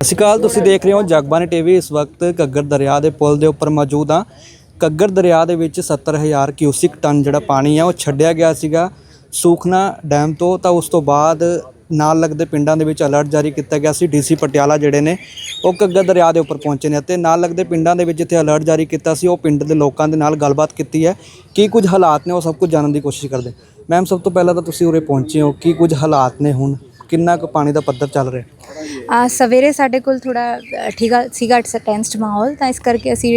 ਸ਼੍ਰੀ ਅਕਾਲ, ਤੁਸੀਂ ਦੇਖ ਰਹੇ ਹੋ ਜਗਬਾਨੀ ਟੀਵੀ। ਇਸ ਵਕਤ ਘੱਗਰ ਦਰਿਆ ਦੇ ਪੁਲ ਦੇ ਉੱਪਰ ਮੌਜੂਦ ਹਾਂ। ਘੱਗਰ ਦਰਿਆ ਦੇ ਵਿੱਚ 70000 ਕਿਊਸਿਕ ਟਨ ਜਿਹੜਾ ਪਾਣੀ ਆ, ਉਹ ਛੱਡਿਆ ਗਿਆ ਸੀਗਾ ਸੂਖਨਾ ਡੈਮ ਤੋਂ। ਤਾਂ ਉਸ ਤੋਂ ਬਾਅਦ ਨਾਲ ਲੱਗਦੇ ਪਿੰਡਾਂ ਦੇ ਵਿੱਚ ਅਲਰਟ ਜਾਰੀ ਕੀਤਾ ਗਿਆ ਸੀ। ਡੀਸੀ ਪਟਿਆਲਾ ਜਿਹੜੇ ਨੇ, ਉਹ ਘੱਗਰ ਦਰਿਆ ਦੇ ਉੱਪਰ ਪਹੁੰਚੇ ਨੇ ਅਤੇ ਨਾਲ ਲੱਗਦੇ ਪਿੰਡਾਂ ਦੇ ਵਿੱਚ ਜਿੱਥੇ ਅਲਰਟ ਜਾਰੀ ਕੀਤਾ ਸੀ, ਉਹ ਪਿੰਡ ਦੇ ਲੋਕਾਂ ਦੇ ਨਾਲ ਗੱਲਬਾਤ ਕੀਤੀ ਹੈ। ਕੀ ਕੁਝ ਹਾਲਾਤ ਨੇ, ਉਹ ਸਭ ਕੁਝ ਜਾਣਨ ਦੀ ਕੋਸ਼ਿਸ਼ ਕਰਦੇ। ਮੈਮ, ਸਭ ਤੋਂ ਪਹਿਲਾਂ ਤਾਂ ਤੁਸੀਂ ਉਰੇ ਪਹੁੰਚੇ ਹੋ। ਕੀ ਕੁਝ ਹਾਲਾਤ ਨੇ ਹੁਣ? ਕਿੰਨਾ ਕੁ ਪਾਣੀ ਦਾ ਪੱਧਰ ਚੱਲ ਰਿਹਾ? ਆ ਸਵੇਰੇ ਸਾਡੇ ਕੋਲ ਥੋੜਾ ਠੀਕ ਆ, ਸੀਗਾ ਟੈਂਸਡ ਮਾਹੌਲ, ਤਾਂ ਇਸ ਕਰਕੇ ਅਸੀਂ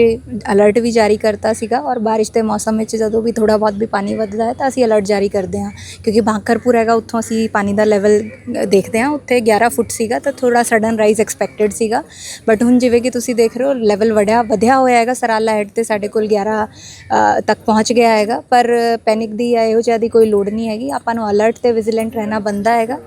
ਅਲਰਟ ਵੀ ਜਾਰੀ ਕਰਤਾ ਸੀਗਾ ਔਰ ਬਾਰਿਸ਼ ਦੇ ਮੌਸਮ ਵਿੱਚ ਜਦੋਂ ਵੀ ਥੋੜਾ ਬਹੁਤ ਵੀ ਪਾਣੀ ਵੱਧਦਾ ਹੈ ਤਾਂ ਅਸੀਂ ਅਲਰਟ ਜਾਰੀ ਕਰਦੇ ਹਾਂ, ਕਿਉਂਕਿ ਬਾਂਕਰਪੁਰ ਹੈਗਾ, ਉੱਥੋਂ ਅਸੀਂ ਪਾਣੀ ਦਾ ਲੈਵਲ ਦੇਖਦੇ ਹਾਂ, ਉੱਥੇ 11 ਫੁੱਟ ਸੀਗਾ ਤਾਂ ਥੋੜਾ ਸਡਨ ਰਾਈਜ਼ ਐਕਸਪੈਕਟਡ ਸੀਗਾ ਬਟ ਹੁਣ ਜਿਵੇਂ ਕਿ ਤੁਸੀਂ ਦੇਖ ਰਹੇ ਹੋ ਲੈਵਲ ਵਧਿਆ ਵਧਿਆ ਹੋਇਆ ਹੈਗਾ, ਸਰਾਲਾ ਹੈਡ ਤੇ ਸਾਡੇ ਕੋਲ 11 ਤੱਕ ਪਹੁੰਚ ਗਿਆ ਹੈਗਾ, ਪਰ ਪੈਨਿਕ ਦੀ ਜਾਂ ਇਹੋ ਜਿਹਾ ਦੀ ਕੋਈ ਲੋੜ ਨਹੀਂ ਹੈਗੀ, ਆਪਾਂ ਨੂੰ ਅਲਰਟ ਤੇ ਵਿਜੀਲੈਂਟ ਰਹਿਣਾ ਬੰਦਾ ਹੈਗਾ,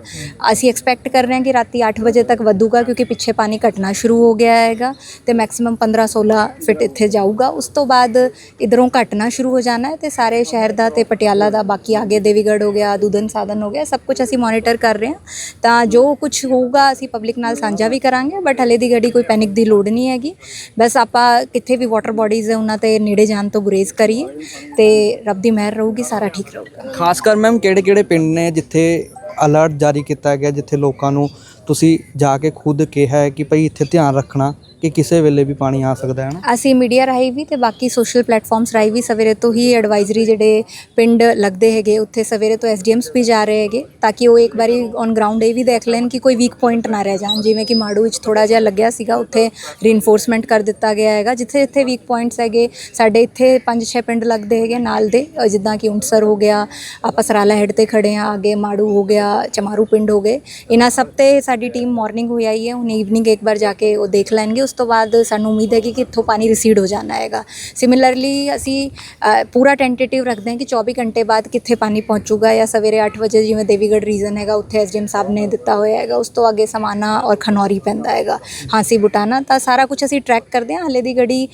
ਅਸੀਂ ਐਕਸਪੈਕਟ ਕਰ ਰਹੇ ਹਾਂ ਕਿ ਰਾਤੀ 8 ਵਜੇ ਤੱਕ ਵਧੂਗਾ ਕਿਉਂਕਿ ਪਿੱਛੇ ਪਾਣੀ ਘਟਣਾ ਸ਼ੁਰੂ ਹੋ ਗਿਆ ਹੈਗਾ ਤੇ ਮੈਕਸਿਮਮ 15 16 ਫਿਟ ਇੱਥੇ ਜਾਊਗਾ। ਉਸ ਤੋਂ ਬਾਅਦ ਇਧਰੋਂ ਘਟਣਾ ਸ਼ੁਰੂ ਹੋ ਜਾਣਾ ਹੈ ਤੇ ਸਾਰੇ ਸ਼ਹਿਰ ਦਾ ਤੇ ਪਟਿਆਲਾ ਦਾ, ਬਾਕੀ ਆਗੇ ਦੇਵੀਗੜ੍ਹ ਹੋ ਗਿਆ ਦੁਦਨ ਸਾਧਨ ਹੋ ਗਿਆ, ਸਭ ਕੁਝ ਅਸੀਂ ਮੋਨੀਟਰ ਕਰ ਰਹੇ ਹਾਂ। ਤਾਂ ਜੋ ਕੁਝ ਹੋਊਗਾ, ਅਸੀਂ ਪਬਲਿਕ ਨਾਲ ਸਾਂਝਾ ਵੀ ਕਰਾਂਗੇ ਬਟ ਹਲੇ ਦੀ ਗੱਡੀ ਕੋਈ ਪੈਨਿਕ ਦੀ ਲੋੜ ਨਹੀਂ ਹੈਗੀ। ਬਸ ਆਪਾਂ ਕਿੱਥੇ ਵੀ ਵਾਟਰ ਬਾਡੀਜ਼ ਹੈ, ਉਹਨਾਂ ਤੇ ਨੇੜੇ ਜਾਣ ਤੋਂ ਗੁਰੇਜ਼ ਕਰੀਏ ਤੇ ਰੱਬ ਦੀ ਮਿਹਰ ਰਹੂਗੀ, ਸਾਰਾ ਠੀਕ ਰਹੂਗਾ। ਖਾਸ ਕਰ ਮੈਮ ਕਿਹੜੇ ਕਿਹੜੇ ਪਿੰਡ ਨੇ ਜਿੱਥੇ ਅਲਰਟ ਜਾਰੀ ਕੀਤਾ ਗਿਆ, ਜਿੱਥੇ ਲੋਕਾਂ ਨੂੰ ਤੁਸੀਂ ਜਾ ਕੇ ਖੁਦ ਕਿਹਾ ਹੈ ਕਿ ਭਾਈ ਇੱਥੇ ਧਿਆਨ ਰੱਖਣਾ ਕਿ ਕਿਸੇ ਵੇਲੇ ਵੀ ਪਾਣੀ ਆ ਸਕਦਾ ਹੈ ਨਾ? ਅਸੀਂ ਮੀਡੀਆ ਰਾਹੀਂ ਵੀ ਤੇ ਬਾਕੀ ਸੋਸ਼ਲ ਪਲੇਟਫਾਰਮਸ ਰਾਹੀਂ ਵੀ ਸਵੇਰੇ ਤੋਂ ਹੀ ਐਡਵਾਈਜ਼ਰੀ ਜਿਹੜੇ ਪਿੰਡ ਲੱਗਦੇ ਹੈਗੇ ਉੱਥੇ ਸਵੇਰੇ ਤੋਂ ਐਸਡੀਐਮਸ ਵੀ ਜਾ ਰਹੇ ਹੈਗੇ ਤਾਂ ਕਿ ਉਹ ਇੱਕ ਵਾਰੀ ਔਨ ਗਰਾਊਂਡ ਇਹ ਵੀ ਦੇਖ ਲੈਣ ਕਿ ਕੋਈ ਵੀਕ ਪੁਆਇੰਟ ਨਾ ਰਹਿ ਜਾਣ। ਜਿਵੇਂ ਕਿ ਮਾੜੂ ਵਿੱਚ ਥੋੜਾ ਜਿਹਾ ਲੱਗਿਆ ਸੀਗਾ ਉੱਥੇ ਰੀਇਨਫੋਰਸਮੈਂਟ ਕਰ ਦਿੱਤਾ ਗਿਆ ਹੈਗਾ ਜਿੱਥੇ ਜਿੱਥੇ ਵੀਕ ਪੁਆਇੰਟਸ ਹੈਗੇ ਸਾਡੇ ਇੱਥੇ 5-6 ਪਿੰਡ ਲੱਗਦੇ ਹੈਗੇ ਨਾਲ ਦੇ ਅ, ਜਿੱਦਾਂ ਕਿ ਉਂਟਸਰ ਹੋ ਗਿਆ ਆਪਾਂ ਸਰਾਲਾ ਹੈਡ ਤੇ ਖੜੇ ਆ ਅੱਗੇ ਮਾੜੂ ਹੋ ਗਿਆ ਚਮਾਰੂ ਪਿੰਡ ਹੋ ਗਏ। ਇਹਨਾਂ ਸਭ ਤੇ ਸਾਡੀ ਟੀਮ ਮਾਰਨਿੰਗ ਹੋਈ ਆਈ ਹੈ ਹੁਣ ਈਵਨਿੰਗ ਇੱਕ ਵਾਰ ਜਾ ਕੇ ਉਹ ਦੇਖ ਲੈਣਗੇ ਉਸ ਤੋਂ ਬਾਅਦ ਸਾਨੂੰ ਉਮੀਦ ਹੈ ਕਿ ਇੱਥੋਂ ਪਾਣੀ ਰਿਸੀਡ ਹੋ ਜਾਣਾ ਹੈਗਾ। ਸਿਮਿਲਰਲੀ ਅਸੀਂ ਅ, ਪੂਰਾ ਟੈਂਟੇਟਿਵ ਰੱਖਦੇ ਹਾਂ ਕਿ 24 ਘੰਟੇ ਬਾਅਦ ਕਿੱਥੇ ਪਾਣੀ ਪਹੁੰਚੂਗਾ ਜਾਂ ਸਵੇਰੇ 8 ਵਜੇ ਜਿਵੇਂ ਦੇਵੀਗੜ੍ਹ ਰੀਜਨ ਹੈਗਾ ਉੱਥੇ ਐਸਡੀਐਮ ਸਾਹਿਬ ਨੇ ਦਿੱਤਾ ਹੋਇਆ ਹੈਗਾ। ਉਸ ਤੋਂ ਅੱਗੇ ਸਮਾਨਾ ਔਰ ਖਨੌਰੀ ਪੈਂਦਾ ਹੈਗਾ ਹਾਂਸੀ ਬੁਟਾਨਾ ਤਾਂ ਸਾਰਾ ਕੁਝ ਅਸੀਂ ਟਰੈਕ ਕਰਦੇ ਹਾਂ। ਹਲੇ ਦੀ ਘੜੀ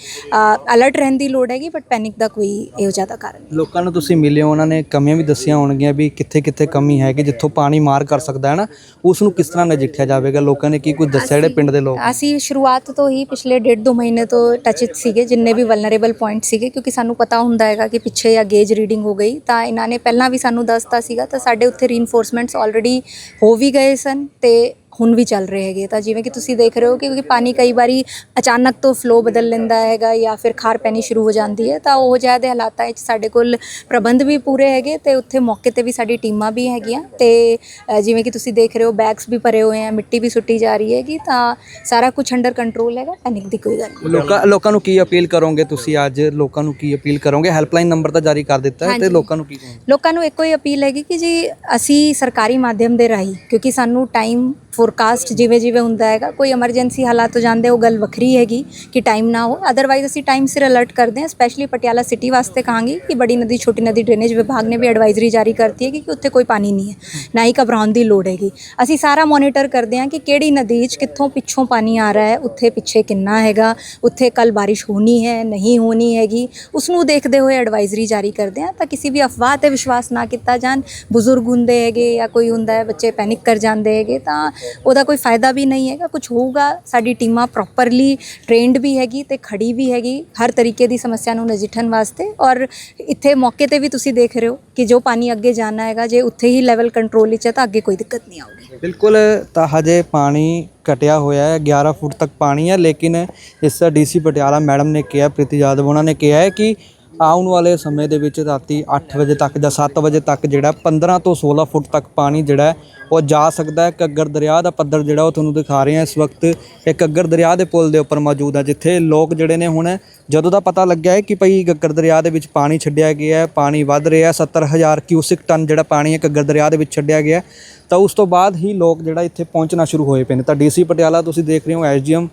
ਅਲਰਟ ਰਹਿਣ ਦੀ ਲੋੜ ਹੈਗੀ ਬਟ ਪੈਨਿਕ ਦਾ ਕੋਈ ਇਹੋ ਜ਼ਿਆਦਾ ਕਾਰਨ ਨਹੀਂ। ਲੋਕਾਂ ਨੂੰ ਤੁਸੀਂ ਮਿਲੇ ਹੋ ਉਹਨਾਂ ਨੇ ਕਮੀਆਂ ਵੀ ਦੱਸੀਆਂ ਹੋਣਗੀਆਂ ਵੀ ਕਿੱਥੇ ਕਿੱਥੇ ਕਮੀ ਹੈ ਕਿ ਜਿੱਥੋਂ ਪਾਣੀ ਮਾਰ ਕਰ ਸਕਦਾ ਹੈ ਨਾ ਉਸ ਨੂੰ ਕਿਸ ਤਰ੍ਹਾਂ ਨਜਿੱਠਿਆ ਜਾਵੇਗਾ? ਲੋਕਾਂ ਨੇ ਕੀ ਕੁਝ ਦੱਸਿਆ ਜਿਹੜੇ ਪਿੰਡ ਦੇ ਲੋਕ? ਅਸੀਂ ਸ਼ੁਰੂਆਤ ਤੋਂ ਹੀ ਪਿਛਲੇ ਡੇਢ ਦੋ ਮਹੀਨੇ ਤੋਂ ਟਚਿਤ ਸੀਗੇ, ਜਿੰਨੇ ਵੀ ਵਲਨਰੇਬਲ ਪੁਆਇੰਟ ਸੀਗੇ, ਕਿਉਂਕਿ ਸਾਨੂੰ ਪਤਾ ਹੁੰਦਾ ਹੈਗਾ ਕਿ ਪਿੱਛੇ ਜਾਂ ਗੇਜ ਰੀਡਿੰਗ ਹੋ ਗਈ। ਤਾਂ ਇਹਨਾਂ ਨੇ ਪਹਿਲਾਂ ਵੀ ਸਾਨੂੰ ਦੱਸਤਾ ਸੀਗਾ, ਤਾਂ ਸਾਡੇ ਉੱਥੇ ਰੀਇਨਫੋਰਸਮੈਂਟਸ ਆਲਰੇਡੀ ਹੋ ਵੀ ਗਏ ਸਨ ਤੇ ਹੁਣ ਵੀ ਚੱਲ ਰਹੇ ਹੈਗੇ ਤਾਂ ਜਿਵੇਂ ਕਿ ਤੁਸੀਂ ਦੇਖ ਰਹੇ ਹੋ ਕਿ ਕਿਉਂਕਿ ਪਾਣੀ ਕਈ ਵਾਰੀ ਅਚਾਨਕ ਤੋਂ ਫਲੋ ਬਦਲ ਲੈਂਦਾ ਹੈਗਾ ਜਾਂ ਫਿਰ ਖਾਰ ਪੈਣੀ ਸ਼ੁਰੂ ਹੋ ਜਾਂਦੀ ਹੈ। ਤਾਂ ਉਹ ਜਿਹਾ ਦੇ ਹਾਲਾਤਾਂ ਵਿੱਚ ਸਾਡੇ ਕੋਲ ਪ੍ਰਬੰਧ ਵੀ ਪੂਰੇ ਹੈਗੇ ਤੇ ਉੱਥੇ ਮੌਕੇ ਤੇ ਵੀ ਸਾਡੀ ਟੀਮਾਂ ਵੀ ਹੈਗੀਆਂ। ਤੇ ਜਿਵੇਂ ਕਿ ਤੁਸੀਂ ਦੇਖ ਰਹੇ ਹੋ ਬੈਗਸ ਵੀ ਭਰੇ ਹੋਏ ਆ ਮਿੱਟੀ ਵੀ ਸੁੱਟੀ ਜਾ ਰਹੀ ਹੈਗੀ ਤਾਂ ਸਾਰਾ ਕੁਝ ਅੰਡਰ ਕੰਟਰੋਲ ਹੈਗਾ। ਪੈਨਿਕ ਦੀ ਕੋਈ ਗੱਲ ਨਹੀਂ। ਲੋਕਾਂ ਲੋਕਾਂ ਨੂੰ ਕੀ ਅਪੀਲ ਕਰੋਗੇ ਤੁਸੀਂ ਅੱਜ? ਲੋਕਾਂ ਨੂੰ ਕੀ ਅਪੀਲ ਕਰੋਗੇ? ਹੈਲਪਲਾਈਨ ਨੰਬਰ ਤਾਂ ਜਾਰੀ ਕਰ ਦਿੱਤਾ ਹੈ ਤੇ। ਲੋਕਾਂ ਨੂੰ ਕੀ ਲੋਕਾਂ ਨੂੰ ਇੱਕੋ ਹੀ ਅਪੀਲ ਹੈਗੀ ਕਿ ਜੀ ਅਸੀਂ ਸਰਕਾਰੀ ਮਾਧਿਅਮ ਦੇ ਰਾਹੀਂ ਕਿਉਂਕਿ ਸਾਨੂੰ ਟਾਈਮ ਫੋਰਕਾਸਟ ਜਿਵੇਂ ਜਿਵੇਂ ਹੁੰਦਾ ਹੈਗਾ, ਕੋਈ ਐਮਰਜੈਂਸੀ ਹਾਲਾਤ ਹੋ ਜਾਂਦੇ ਉਹ ਗੱਲ ਵੱਖਰੀ ਹੈਗੀ ਕਿ ਟਾਈਮ ਨਾ ਹੋ। ਅਦਰਵਾਈਜ਼ ਅਸੀਂ ਟਾਈਮ ਸਿਰ ਅਲਰਟ ਕਰਦੇ ਹਾਂ ਸਪੈਸ਼ਲੀ ਪਟਿਆਲਾ ਸਿਟੀ ਵਾਸਤੇ ਕਹਾਂਗੀ ਕਿ ਬੜੀ ਨਦੀ, ਛੋਟੀ ਨਦੀ ਡਰੇਨੇਜ ਵਿਭਾਗ ਨੇ ਵੀ ਐਡਵਾਈਜ਼ਰੀ ਜਾਰੀ ਕਰਤੀ ਹੈ ਕਿ ਉੱਥੇ ਕੋਈ ਪਾਣੀ ਨਹੀਂ ਹੈ, ਨਾ ਹੀ ਘਬਰਾਉਣ ਦੀ ਲੋੜ ਹੈਗੀ। ਅਸੀਂ ਸਾਰਾ ਮੋਨੀਟਰ ਕਰਦੇ ਹਾਂ ਕਿ ਕਿਹੜੀ ਨਦੀ 'ਚ ਕਿੱਥੋਂ ਪਿੱਛੋਂ ਪਾਣੀ ਆ ਰਿਹਾ ਹੈ, ਉੱਥੇ ਪਿੱਛੇ ਕਿੰਨਾ ਹੈਗਾ, ਉੱਥੇ ਕੱਲ ਬਾਰਿਸ਼ ਹੋਣੀ ਹੈ, ਨਹੀਂ ਹੋਣੀ ਹੈਗੀ ਉਸ ਨੂੰ ਦੇਖਦੇ ਹੋਏ ਐਡਵਾਈਜ਼ਰੀ ਜਾਰੀ ਕਰਦੇ ਹਾਂ ਤਾਂ ਕਿਸੇ ਵੀ ਅਫਵਾਹ ਤੇ ਵਿਸ਼ਵਾਸ ਨਾ ਕੀਤਾ ਜਾਣ। ਬਜ਼ੁਰਗ ਹੁੰਦੇ ਹੈਗੇ ਜਾਂ ਕੋਈ ਹੁੰਦਾ ਹੈ, ਬੱਚੇ ਪੈਨਿਕ ਕਰ ਜਾਂਦੇ ਹੈਗੇ ਤਾਂ ਉਹਦਾ ਕੋਈ ਫਾਇਦਾ ਵੀ ਨਹੀਂ ਹੈਗਾ ਕੁਝ ਹੋਊਗਾ। ਸਾਡੀ ਟੀਮਾਂ ਪ੍ਰੋਪਰਲੀ ਟ੍ਰੇਨਡ ਵੀ ਹੈਗੀ ਤੇ ਖੜੀ ਵੀ ਹੈਗੀ ਹਰ ਤਰੀਕੇ ਦੀ ਸਮੱਸਿਆ ਨੂੰ ਨਜਿੱਠਣ ਵਾਸਤੇ। ਔਰ ਇੱਥੇ ਮੌਕੇ ਤੇ ਵੀ ਤੁਸੀਂ ਦੇਖ ਰਹੇ ਹੋ ਕਿ ਜੋ ਪਾਣੀ ਅੱਗੇ ਜਾਣਾ ਹੈਗਾ, ਜੇ ਉੱਥੇ ਹੀ ਲੈਵਲ ਕੰਟਰੋਲ ਵਿੱਚ ਹੈ ਤਾਂ ਅੱਗੇ ਕੋਈ ਦਿੱਕਤ ਨਹੀਂ ਆਊਗੀ। ਬਿਲਕੁਲ, ਤਾਂ ਹਜੇ ਪਾਣੀ ਘਟਿਆ ਹੋਇਆ ਹੈ 11 ਫੁੱਟ ਤੱਕ ਪਾਣੀ ਹੈ, ਲੇਕਿਨ ਇਸ ਡੀਸੀ ਪਟਿਆਲਾ ਮੈਡਮ ਨੇ ਕਿਹਾ, ਪ੍ਰੀਤੀ ਯਾਦਵ ਉਹਨਾਂ ਨੇ ਕਿਹਾ ਹੈ ਕਿ ਆਉਣ ਵਾਲੇ ਸਮੇਂ ਦੇ ਵਿੱਚ ਰਾਤੀ 8 ਵਜੇ ਤੱਕ ਜਾਂ 7 ਵਜੇ ਤੱਕ ਜਿਹੜਾ 15 ਤੋਂ 16 ਫੁੱਟ ਤੱਕ ਪਾਣੀ ਜਿਹੜਾ ਉਹ ਜਾ ਸਕਦਾ ਹੈ। ਘੱਗਰ ਦਰਿਆ ਦਾ ਪੱਧਰ ਜਿਹੜਾ ਉਹ ਤੁਹਾਨੂੰ ਦਿਖਾ ਰਹੇ ਹਾਂ ਇਸ ਵਕਤ ਇਹ ਘੱਗਰ ਦਰਿਆ ਦੇ ਪੁਲ ਦੇ ਉੱਪਰ ਮੌਜੂਦ ਹੈ, ਜਿੱਥੇ ਲੋਕ ਜਿਹੜੇ ਨੇ ਹੁਣ ਜਦੋਂ ਦਾ ਪਤਾ ਲੱਗਿਆ ਹੈ ਕਿ ਭਈ ਘੱਗਰ ਦਰਿਆ ਦੇ ਵਿੱਚ ਪਾਣੀ ਛੱਡਿਆ ਗਿਆ ਹੈ, ਪਾਣੀ ਵੱਧ ਰਿਹਾ ਹੈ 70000 ਕਿਊਸਿਕ ਟਨ ਜਿਹੜਾ ਪਾਣੀ ਹੈ ਘੱਗਰ ਦਰਿਆ ਦੇ ਵਿੱਚ ਛੱਡਿਆ ਗਿਆ ਤਾਂ ਉਸ ਤੋਂ ਬਾਅਦ ਹੀ ਲੋਕ ਜਿਹੜਾ ਇੱਥੇ ਪਹੁੰਚਣਾ ਸ਼ੁਰੂ ਹੋਏ ਪਏ ਨੇ। ਤਾਂ ਡੀਸੀ ਪਟਿਆਲਾ ਤੁਸੀਂ ਦੇਖ ਰਹੇ ਹੋ, ਐਸਡੀਐਮ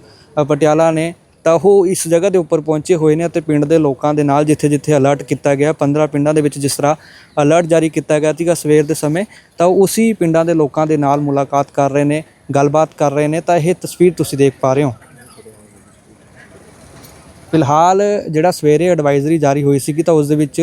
ਪਟਿਆਲਾ ਨੇ ਤਾਂ ਉਹ ਇਸ ਜਗ੍ਹਾ ਦੇ ਉੱਪਰ ਪਹੁੰਚੇ ਹੋਏ ਨੇ ਅਤੇ ਪਿੰਡ ਦੇ ਲੋਕਾਂ ਦੇ ਨਾਲ ਜਿੱਥੇ ਜਿੱਥੇ ਅਲਰਟ ਕੀਤਾ ਗਿਆ 15 ਪਿੰਡਾਂ ਦੇ ਵਿੱਚ ਜਿਸ ਤਰ੍ਹਾਂ ਅਲਰਟ ਜਾਰੀ ਕੀਤਾ ਗਿਆ ਸੀਗਾ ਸਵੇਰ ਦੇ ਸਮੇਂ, ਤਾਂ ਉਸੇ ਪਿੰਡਾਂ ਦੇ ਲੋਕਾਂ ਦੇ ਨਾਲ ਮੁਲਾਕਾਤ ਕਰ ਰਹੇ ਨੇ, ਗੱਲਬਾਤ ਕਰ ਰਹੇ ਨੇ, ਤਾਂ ਇਹ ਤਸਵੀਰ ਤੁਸੀਂ ਦੇਖ ਪਾ ਰਹੇ ਹੋ। ਫਿਲਹਾਲ ਜਿਹੜਾ ਸਵੇਰੇ ਐਡਵਾਈਜ਼ਰੀ ਜਾਰੀ ਹੋਈ ਸੀ ਤਾਂ ਉਸ ਦੇ ਵਿੱਚ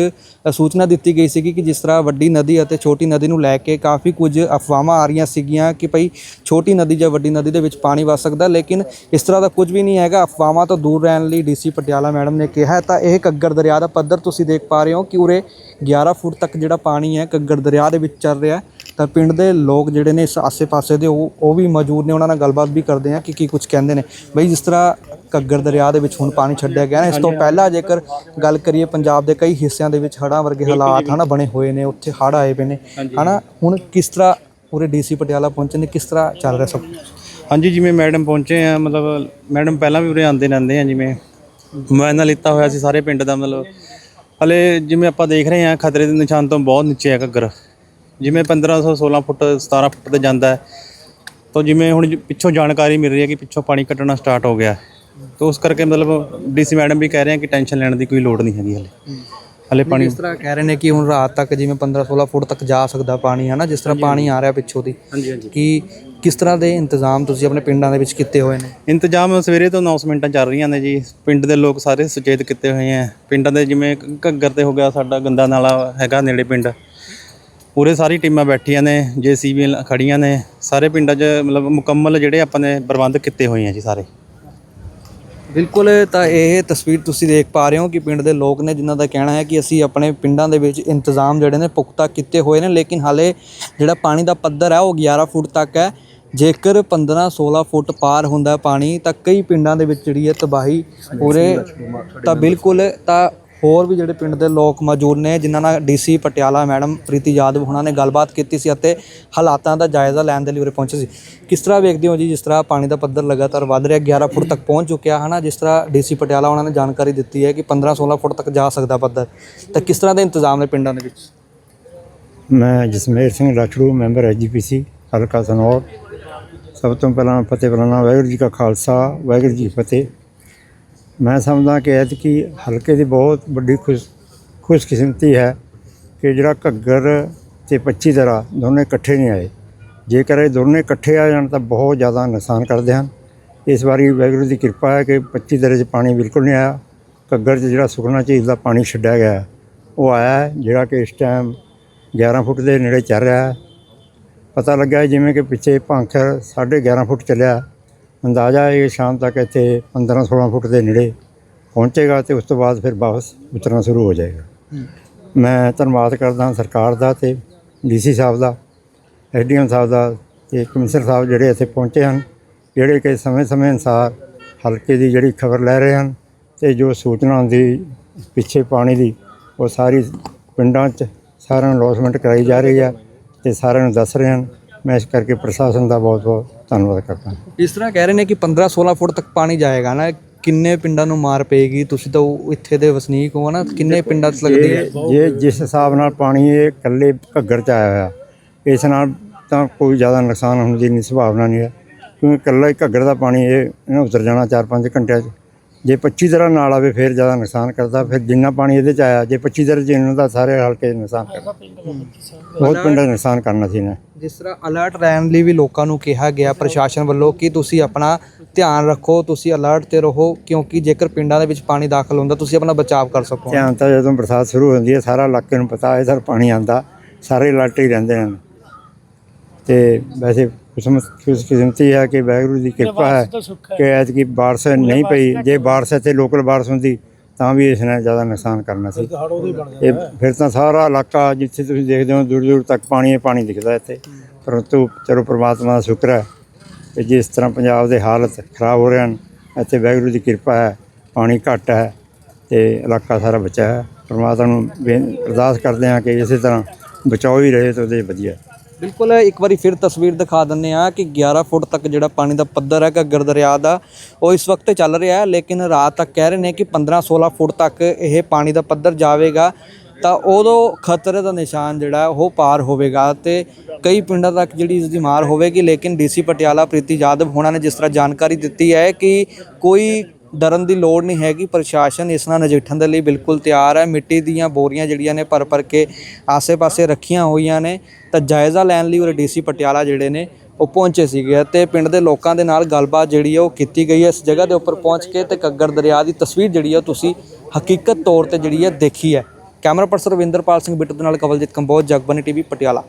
ਸੂਚਨਾ ਦਿੱਤੀ ਗਈ ਸੀ ਕਿ ਜਿਸ ਤਰ੍ਹਾਂ ਵੱਡੀ ਨਦੀ ਅਤੇ ਛੋਟੀ ਨਦੀ ਨੂੰ ਲੈ ਕੇ ਕਾਫੀ ਕੁਝ ਅਫਵਾਹਾਂ ਆ ਰਹੀਆਂ ਸੀਗੀਆਂ ਕਿ ਭਈ ਛੋਟੀ ਨਦੀ ਜਾਂ ਵੱਡੀ ਨਦੀ ਦੇ ਵਿੱਚ ਪਾਣੀ ਵਸ ਸਕਦਾ, ਲੇਕਿਨ ਇਸ ਤਰ੍ਹਾਂ ਦਾ ਕੁਝ ਵੀ ਨਹੀਂ ਹੈਗਾ। ਅਫਵਾਹਾਂ ਤੋਂ ਦੂਰ ਰਹਿਣ ਲਈ ਡੀਸੀ ਪਟਿਆਲਾ ਮੈਡਮ ਨੇ ਕਿਹਾ ਤਾਂ ਇਹ ਘੱਗਰ ਦਰਿਆ ਦਾ ਪੱਧਰ ਤੁਸੀਂ ਦੇਖ ਪਾ ਰਹੇ ਹੋ ਕਿ ਉਰੇ 11 ਫੁੱਟ ਤੱਕ ਜਿਹੜਾ ਪਾਣੀ ਹੈ, ਘੱਗਰ ਦਰਿਆ ਦੇ ਵਿੱਚ ਚੱਲ ਰਿਹਾ ਹੈ। ਤਾਂ ਪਿੰਡ ਦੇ ਲੋਕ ਜਿਹੜੇ ਨੇ ਇਸ ਆਸੇ-ਪਾਸੇ ਦੇ ਉਹ ਉਹ ਵੀ ਮੌਜੂਦ ਨੇ। ਉਹਨਾਂ ਨਾਲ ਗੱਲਬਾਤ ਵੀ ਕਰਦੇ ਆ ਕਿ ਕੀ ਕੁਝ ਕਹਿੰਦੇ ਨੇ। ਬਈ ਜਿਸ ਤਰ੍ਹਾਂ ਘੱਗਰ ਦਰਿਆ ਦੇ ਵਿੱਚ ਹੁਣ ਪਾਣੀ ਛੱਡਿਆ ਗਿਆ ਨਾ ਇਸ ਤੋਂ ਪਹਿਲਾਂ ਜੇਕਰ ਗੱਲ ਕਰੀਏ ਪੰਜਾਬ ਦੇ ਕਈ ਹਿੱਸਿਆਂ ਦੇ ਵਿੱਚ ਹੜ੍ਹਾਂ ਵਰਗੇ ਹਾਲਾਤ ਹਨਾ ਬਣੇ ਹੋਏ ਨੇ ਉੱਥੇ ਹੜ੍ਹ ਆਏ ਪਏ ਨੇ। ਹਨਾ ਹੁਣ ਕਿਸ ਤਰ੍ਹਾਂ ਉਰੇ ਡੀਸੀ ਪਟਿਆਲਾ ਪਹੁੰਚੇ ਨੇ ਕਿਸ ਤਰ੍ਹਾਂ ਚੱਲ ਰਿਹਾ ਸਭ ਹਾਂਜੀ ਜਿਵੇਂ ਮੈਡਮ ਪਹੁੰਚੇ ਆ ਮਤਲਬ ਮੈਡਮ ਪਹਿਲਾਂ ਵੀ ਉਰੇ ਆਉਂਦੇ ਰਹਿੰਦੇ ਆ ਜਿਵੇਂ ਮੁਆਇਨਾ ਲਿੱਤਾ ਹੋਇਆ ਸੀ ਸਾਰੇ ਪਿੰਡ ਦਾ ਮਤਲਬ ਹਲੇ ਜਿਵੇਂ ਆਪਾਂ ਦੇਖ ਰਹੇ ਆ ਖਤਰੇ ਦੇ ਨਿਸ਼ਾਨ ਤੋਂ ਬਹੁਤ ਨੀਚੇ ਆ ਘੱਗਰ। ਜਿਵੇਂ 1500 16 ਫੁੱਟ 17 ਫੁੱਟ ਤੇ ਜਾਂਦਾ ਹੈ ਤਾਂ ਜਿਵੇਂ ਹੁਣ ਪਿੱਛੋਂ ਜਾਣਕਾਰੀ ਮਿਲ ਰਹੀ ਹੈ ਕਿ ਪਿੱਛੋਂ ਪਾਣੀ ਕੱਟਣਾ ਸਟਾਰਟ ਹੋ ਗਿਆ ਹੈ। ਤਾਂ ਉਸ ਕਰਕੇ ਮਤਲਬ ਡੀਸੀ ਮੈਡਮ ਵੀ ਕਹਿ ਰਹੇ ਆ ਕਿ ਟੈਨਸ਼ਨ ਲੈਣ ਦੀ ਕੋਈ ਲੋੜ ਨਹੀਂ ਹੈਗੀ ਹਲੇ। ਹਲੇ ਪਾਣੀ ਇਸ ਤਰ੍ਹਾਂ ਕਹਿ ਰਹੇ ਨੇ ਕਿ ਹੁਣ ਰਾਤ ਤੱਕ ਜਿਵੇਂ 15-16 ਫੁੱਟ ਤੱਕ ਜਾ ਸਕਦਾ ਪਾਣੀ ਹਨਾ ਜਿਸ ਤਰ੍ਹਾਂ ਪਾਣੀ ਆ ਰਿਹਾ ਪਿੱਛੋਂ ਦੀ। ਹਾਂਜੀ ਹਾਂਜੀ। ਕਿ ਕਿਸ ਤਰ੍ਹਾਂ ਦੇ ਇੰਤਜ਼ਾਮ ਤੁਸੀਂ ਆਪਣੇ ਪਿੰਡਾਂ ਦੇ ਵਿੱਚ ਕੀਤੇ ਹੋਏ ਨੇ? ਇੰਤਜ਼ਾਮ ਸਵੇਰੇ ਤੋਂ ਅਨਾਉਂਸਮੈਂਟਾਂ ਚੱਲ ਰਹੀਆਂ ਨੇ ਜੀ। ਪਿੰਡ ਦੇ ਲੋਕ ਸਾਰੇ ਸੁਚੇਤ ਕੀਤੇ ਹੋਏ ਆ ਪਿੰਡਾਂ ਦੇ ਜਿਵੇਂ ਘੱਗਰ ਤੇ ਹੋ ਗਿਆ ਸਾਡਾ ਗੰਦਾ ਨਾਲਾ ਹੈਗਾ ਨੇੜੇ ਪਿੰਡ। ਪੂਰੇ ਸਾਰੀ ਟੀਮਾਂ ਬੈਠੀਆਂ ਨੇ ਜੀਸੀਬੀ ਖੜੀਆਂ ਨੇ ਸਾਰੇ ਪਿੰਡਾਂ 'ਚ ਮਤਲਬ ਮੁਕੰਮਲ ਜਿਹੜੇ ਆਪਾਂ ਨੇ ਪ੍ਰਬੰਧ ਕੀਤੇ ਹੋਏ ਆ ਜੀ ਸਾਰੇ। ਬਿਲਕੁਲ ਤਾਂ ਇਹ ਤਸਵੀਰ ਤੁਸੀਂ ਦੇਖ ਪਾ ਰਹੇ ਹੋ ਕਿ ਪਿੰਡ ਦੇ ਲੋਕ ਨੇ ਜਿਨ੍ਹਾਂ ਦਾ ਕਹਿਣਾ ਹੈ ਕਿ ਅਸੀਂ ਆਪਣੇ ਪਿੰਡਾਂ ਦੇ ਵਿੱਚ ਇੰਤਜ਼ਾਮ ਜਿਹੜੇ ਨੇ ਪੁਖਤਾ ਕੀਤੇ ਹੋਏ ਨੇ ਲੇਕਿਨ ਹਾਲੇ ਜਿਹੜਾ ਪਾਣੀ ਦਾ ਪੱਧਰ ਹੈ ਉਹ 11 ਫੁੱਟ ਤੱਕ ਹੈ। ਜੇਕਰ 15-16 ਫੁੱਟ ਪਾਰ ਹੁੰਦਾ ਪਾਣੀ ਤਾਂ ਕਈ ਪਿੰਡਾਂ ਦੇ ਵਿੱਚ ਜਿਹੜੀ ਹੈ ਤਬਾਹੀ ਉਰੇ ਤਾਂ ਬਿਲਕੁਲ ਤਾਂ ਹੋਰ ਵੀ ਜਿਹੜੇ ਪਿੰਡ ਦੇ ਲੋਕ ਮੌਜੂਦ ਨੇ, ਜਿਨ੍ਹਾਂ ਨਾਲ ਡੀਸੀ ਪਟਿਆਲਾ ਮੈਡਮ ਪ੍ਰੀਤੀ ਯਾਦਵ ਉਹਨਾਂ ਨੇ ਗੱਲਬਾਤ ਕੀਤੀ ਸੀ ਅਤੇ ਹਾਲਾਤਾਂ ਦਾ ਜਾਇਜ਼ਾ ਲੈਣ ਦੇ ਲਈ ਉਰੇ ਪਹੁੰਚੇ ਸੀ। ਕਿਸ ਤਰ੍ਹਾਂ ਵੇਖਦੇ ਹੋ ਜੀ, ਜਿਸ ਤਰ੍ਹਾਂ ਪਾਣੀ ਦਾ ਪੱਧਰ ਲਗਾਤਾਰ ਵੱਧ ਰਿਹਾ 11 ਫੁੱਟ ਤੱਕ ਪਹੁੰਚ ਚੁੱਕਿਆ ਹੈ ਨਾ ਜਿਸ ਤਰ੍ਹਾਂ ਡੀਸੀ ਪਟਿਆਲਾ ਉਹਨਾਂ ਨੇ ਜਾਣਕਾਰੀ ਦਿੱਤੀ ਹੈ ਕਿ 15-16 ਫੁੱਟ ਤੱਕ ਜਾ ਸਕਦਾ ਪੱਧਰ। ਤਾਂ ਕਿਸ ਤਰ੍ਹਾਂ ਦੇ ਇੰਤਜ਼ਾਮ ਨੇ ਪਿੰਡਾਂ ਦੇ ਵਿੱਚ? ਮੈਂ ਜਸਮੇਰ ਸਿੰਘ ਰਾਠੜੂ, ਮੈਂਬਰ ਐਜੀਪੀਸੀ ਹਲਕਾ ਸਨੌਰ। ਸਭ ਤੋਂ ਪਹਿਲਾਂ ਫਤਿਹ ਬੁਲਾਣਾ, ਵਾਹਿਗੁਰੂ ਜੀ ਕਾ ਖਾਲਸਾ, ਵਾਹਿਗੁਰੂ ਜੀ ਕੀ ਫਤਿਹ। ਮੈਂ ਸਮਝਦਾ ਕਿ ਐਤਕੀ ਹਲਕੇ ਦੀ ਬਹੁਤ ਵੱਡੀ ਖੁਸ਼ ਖੁਸ਼ਕਿਸਮਤੀ ਹੈ ਕਿ ਜਿਹੜਾ ਘੱਗਰ ਤੇ 25 ਦਰਾ ਦੋਨੇ ਇਕੱਠੇ ਨਹੀਂ ਆਏ। ਜੇਕਰ ਇਹ ਦੋਨੇ ਇਕੱਠੇ ਆ ਜਾਣ ਤਾਂ ਬਹੁਤ ਜ਼ਿਆਦਾ ਨੁਕਸਾਨ ਕਰਦੇ ਹਨ। ਇਸ ਵਾਰੀ ਵਾਹਿਗੁਰੂ ਦੀ ਕਿਰਪਾ ਹੈ ਕਿ 25 ਦਰੇ 'ਚ ਪਾਣੀ ਬਿਲਕੁਲ ਨਹੀਂ ਆਇਆ। ਘੱਗਰ 'ਚ ਜਿਹੜਾ ਸੁਖਨਾ ਝੀਲ ਦਾ ਪਾਣੀ ਛੱਡਿਆ ਗਿਆ ਉਹ ਆਇਆ ਹੈ, ਜਿਹੜਾ ਕਿ ਇਸ ਟਾਈਮ 11 ਫੁੱਟ ਦੇ ਨੇੜੇ ਚੱਲ ਰਿਹਾ ਹੈ। ਪਤਾ ਲੱਗਾ ਜਿਵੇਂ ਕਿ ਪਿੱਛੇ ਭਾਂਖਰ 11.5 ਫੁੱਟ ਚੱਲਿਆ ਅੰਦਾਜ਼ਾ ਹੈ ਕਿ ਸ਼ਾਮ ਤੱਕ ਇੱਥੇ 15-16 ਫੁੱਟ ਦੇ ਨੇੜੇ ਪਹੁੰਚੇਗਾ ਤੇ ਉਸ ਤੋਂ ਬਾਅਦ ਫਿਰ ਵਾਪਸ ਉਤਰਨਾ ਸ਼ੁਰੂ ਹੋ ਜਾਏਗਾ। ਮੈਂ ਧੰਨਵਾਦ ਕਰਦਾ ਸਰਕਾਰ ਦਾ ਤੇ ਡੀਸੀ ਸਾਹਿਬ ਦਾ ਐਸਡੀਐਮ ਸਾਹਿਬ ਦਾ ਤੇ ਕਮਿਸ਼ਨਰ ਸਾਹਿਬ ਜਿਹੜੇ ਇੱਥੇ ਪਹੁੰਚੇ ਹਨ ਜਿਹੜੇ ਕਿ ਸਮੇਂ-ਸਮੇਂ ਅਨੁਸਾਰ ਹਲਕੇ ਦੀ ਜਿਹੜੀ ਖਬਰ ਲੈ ਰਹੇ ਹਨ ਤੇ ਜੋ ਸੂਚਨਾ ਹੁੰਦੀ ਪਿੱਛੇ ਪਾਣੀ ਦੀ ਉਹ ਸਾਰੀ ਪਿੰਡਾਂ 'ਚ ਸਾਰਿਆਂ ਨੂੰ ਅਲੌਸਮੈਂਟ ਕਰਾਈ ਜਾ ਰਹੀ ਹੈ ਤੇ ਸਾਰਿਆਂ ਨੂੰ ਦੱਸ ਰਹੇ ਹਨ। ਮੈਂ ਇਸ ਕਰਕੇ ਪ੍ਰਸ਼ਾਸਨ ਦਾ ਬਹੁਤ-ਬਹੁਤ ਧੰਨਵਾਦ ਕਰਦਾ। ਇਸ ਤਰ੍ਹਾਂ ਕਹਿ ਰਹੇ ਨੇ ਕਿ 15-16 ਫੁੱਟ ਤੱਕ ਪਾਣੀ ਜਾਏਗਾ ਨਾ ਕਿੰਨੇ ਪਿੰਡਾਂ ਨੂੰ ਮਾਰ ਪਏਗੀ? ਤੁਸੀਂ ਤਾਂ ਉਹ ਇੱਥੇ ਦੇ ਵਸਨੀਕ ਹੋ ਨਾ ਕਿੰਨੇ ਪਿੰਡਾਂ 'ਚ ਲੱਗਦੀ ਹੈ? ਜੇ ਜੇ ਜਿਸ ਹਿਸਾਬ ਨਾਲ ਪਾਣੀ ਇਹ ਇਕੱਲੇ ਘੱਗਰ ਚ ਆਇਆ ਹੋਇਆ ਇਸ ਨਾਲ ਤਾਂ ਕੋਈ ਜ਼ਿਆਦਾ ਨੁਕਸਾਨ ਹੋਣ ਦੀ ਨਹੀਂ ਸੰਭਾਵਨਾ ਨਹੀਂ ਹੈ ਕਿਉਂਕਿ ਇਕੱਲਾ ਹੀ ਘੱਗਰ ਦਾ ਪਾਣੀ ਇਹ ਇਹਨੇ ਉਤਰ ਜਾਣਾ 4-5 ਘੰਟਿਆਂ 'ਚ। ਜੇ 25 ਤਰ੍ਹਾਂ ਨਾਲ ਆਵੇ ਫਿਰ ਜ਼ਿਆਦਾ ਨੁਕਸਾਨ ਕਰਦਾ ਫਿਰ ਜਿੰਨਾ ਪਾਣੀ ਇਹਦੇ 'ਚ ਆਇਆ ਜੇ 25 ਤਰ੍ਹਾਂ 'ਚ ਇਹਨਾਂ ਦਾ ਸਾਰੇ ਹਲਕੇ 'ਚ ਨੁਕਸਾਨ ਕਰਦਾ ਬਹੁਤ ਪਿੰਡਾਂ ਦਾ ਨੁਕਸਾਨ ਕਰਨਾ ਸੀ ਇਹਨੇ। ਜਿਸ ਤਰ੍ਹਾਂ ਅਲਰਟ ਰਹਿਣ ਲਈ ਵੀ ਲੋਕਾਂ ਨੂੰ ਕਿਹਾ ਗਿਆ ਪ੍ਰਸ਼ਾਸਨ ਵੱਲੋਂ ਕਿ ਤੁਸੀਂ ਆਪਣਾ ਧਿਆਨ ਰੱਖੋ ਤੁਸੀਂ ਅਲਰਟ ਤੇ ਰਹੋ ਕਿਉਂਕਿ ਜੇਕਰ ਪਿੰਡਾਂ ਦੇ ਵਿੱਚ ਪਾਣੀ ਦਾਖਲ ਹੁੰਦਾ ਤੁਸੀਂ ਆਪਣਾ ਬਚਾਅ ਕਰ ਸਕੋ। ਧਿਆਨ ਤਾਂ ਜਦੋਂ ਬਰਸਾਤ ਸ਼ੁਰੂ ਹੁੰਦੀ ਹੈ ਸਾਰਾ ਇਲਾਕੇ ਨੂੰ ਪਤਾ ਹੈ ਸਰ ਪਾਣੀ ਆਂਦਾ ਸਾਰੇ ਇਲਾਕੇ ਹੀ ਰਹਿੰਦੇ ਹਨ। ਤੇ ਵੈਸੇ ਕਿਸਮਤ ਖੁਸ਼ਕਿਸਮਤੀ ਹੈ ਕਿ ਵਾਹਿਗੁਰੂ ਦੀ ਕਿਰਪਾ ਹੈ ਕਿ ਐਤਕੀ ਬਾਰਿਸ਼ ਨਹੀਂ ਪਈ। ਜੇ ਬਾਰਿਸ਼ ਇੱਥੇ ਲੋਕਲ ਬਾਰਿਸ਼ ਹੁੰਦੀ ਤਾਂ ਵੀ ਇਸ ਨੇ ਜ਼ਿਆਦਾ ਨੁਕਸਾਨ ਕਰਨਾ ਸੀ। ਇਹ ਫਿਰ ਤਾਂ ਸਾਰਾ ਇਲਾਕਾ ਜਿੱਥੇ ਤੁਸੀਂ ਦੇਖਦੇ ਹੋ ਦੂਰ ਦੂਰ ਤੱਕ ਪਾਣੀ ਹੀ ਪਾਣੀ ਦਿਖਦਾ ਇੱਥੇ। ਪਰੰਤੂ ਚਲੋ ਪ੍ਰਮਾਤਮਾ ਦਾ ਸ਼ੁਕਰ ਹੈ ਕਿ ਜਿਸ ਤਰ੍ਹਾਂ ਪੰਜਾਬ ਦੇ ਹਾਲਤ ਖਰਾਬ ਹੋ ਰਹੇ ਹਨ ਇੱਥੇ ਵਾਹਿਗੁਰੂ ਦੀ ਕਿਰਪਾ ਹੈ ਪਾਣੀ ਘੱਟ ਹੈ ਤੇ ਇਲਾਕਾ ਸਾਰਾ ਬਚਿਆ ਹੈ। ਪਰਮਾਤਮਾ ਨੂੰ ਅਰਦਾਸ ਕਰਦੇ ਹਾਂ ਕਿ ਇਸੇ ਤਰ੍ਹਾਂ ਬਚਾਓ ਹੀ ਰਹੇ ਤਾਂ ਉਹਦੇ ਵਧੀਆ। ਬਿਲਕੁਲ, ਇੱਕ ਵਾਰੀ ਫਿਰ ਤਸਵੀਰ ਦਿਖਾ ਦਿੰਨੇ ਆ ਕਿ 11 ਫੁੱਟ ਤੱਕ ਜਿਹੜਾ ਪਾਣੀ ਦਾ ਪੱਧਰ ਹੈ ਘੱਗਰ ਦਰਿਆ ਦਾ, ਉਹ ਇਸ ਵਕਤ ਚੱਲ ਰਿਹਾ ਹੈ। ਲੇਕਿਨ ਰਾਤ ਤੱਕ ਕਹਿ ਰਹੇ ਨੇ ਕਿ 15-16 ਫੁੱਟ ਤੱਕ ਇਹ ਪਾਣੀ ਦਾ ਪੱਧਰ ਜਾਵੇਗਾ, ਤਾਂ ਉਦੋਂ ਖਤਰੇ ਦਾ ਨਿਸ਼ਾਨ ਜਿਹੜਾ ਉਹ ਪਾਰ ਹੋਵੇਗਾ ਤੇ ਕਈ ਪਿੰਡਾਂ ਤੱਕ ਜਿਹੜੀ ਇਸ ਦੀ ਮਾਰ ਹੋਵੇਗੀ। ਲੇਕਿਨ ਡੀਸੀ ਪਟਿਆਲਾ, ਪ੍ਰੀਤੀ ਯਾਦਵ ਹੋਣਾ ਨੇ ਜਿਸ ਤਰ੍ਹਾਂ ਜਾਣਕਾਰੀ ਦਿੱਤੀ ਹੈ ਕਿ ਕੋਈ ਡਰਨ ਦੀ ਲੋੜ ਨਹੀਂ ਹੈਗੀ, ਪ੍ਰਸ਼ਾਸਨ ਇਸ ਨਾਲ ਨਜਿੱਠਣ ਦੇ ਲਈ ਬਿਲਕੁਲ ਤਿਆਰ ਹੈ। ਮਿੱਟੀ ਦੀਆਂ ਬੋਰੀਆਂ ਜਿਹੜੀਆਂ ਨੇ ਭਰ ਭਰ ਕੇ ਆਸੇ-ਪਾਸੇ ਰੱਖੀਆਂ ਹੋਈਆਂ ਨੇ। ਤਾਂ ਜਾਇਜ਼ਾ ਲੈਣ ਲਈ ਉਹ ਡੀਸੀ ਪਟਿਆਲਾ ਜਿਹੜੇ ਨੇ, ਉਹ ਪਹੁੰਚੇ ਸੀਗੇ ਤੇ ਪਿੰਡ ਦੇ ਲੋਕਾਂ ਦੇ ਨਾਲ ਗੱਲਬਾਤ ਜਿਹੜੀ ਹੈ ਉਹ ਕੀਤੀ ਗਈ ਹੈ। ਇਸ ਜਗ੍ਹਾ ਦੇ ਉੱਪਰ ਪਹੁੰਚ ਕੇ ਤੇ ਕੱਗਰ ਦਰਿਆ ਦੀ ਤਸਵੀਰ ਜਿਹੜੀ ਹੈ ਉਹ ਤੁਸੀਂ ਹਕੀਕਤ ਤੌਰ ਤੇ ਜਿਹੜੀ ਹੈ ਦੇਖੀ ਹੈ। ਕੈਮਰਾ ਪਰਸਨ ਰਵਿੰਦਰਪਾਲ ਸਿੰਘ ਬਿੱਟੂ ਦੇ ਨਾਲ ਕਵਲਜੀਤ ਕੰਬੋਜ ਜਗਬਾਨੀ ਟੀਵੀ, ਪਟਿਆਲਾ।